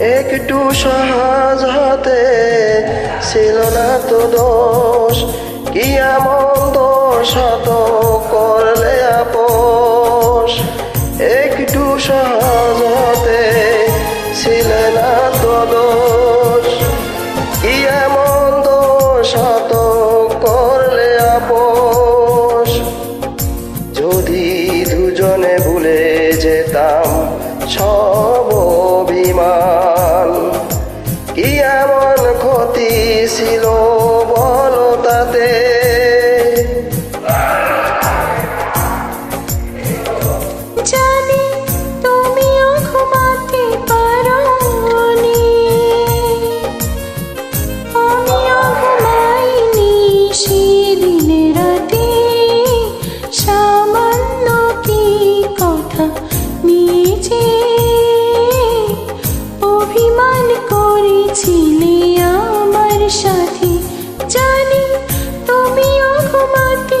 একটু সহজ হতে ছিল না তো দোষ। কি এমন দোষ হত করলে আপোষ? একটু সহজ হতে ছিল না তো দোষ। কি এমন দোষ হত করলে আপোষ? যদি দুজনে ভুলে যেতাম, সব জানি তুমিও ঘুমাতে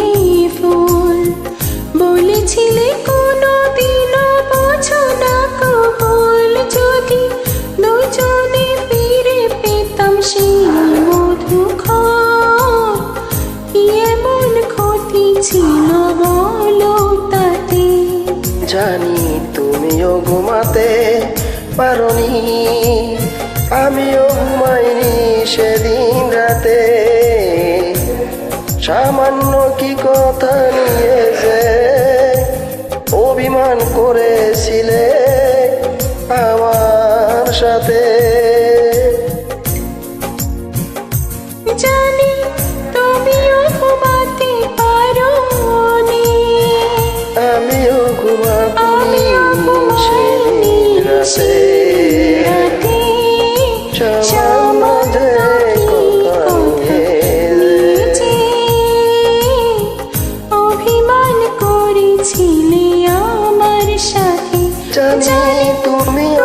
ছিল বলো তাতে জানি তুমিও ঘুমাতে পারনি। আমিও ঘুমাইনি সেদিন রাতে। সামান্য কি কথা নিয়ে যে অভিমান করেছিলে আমার সাথে। জানি তুমি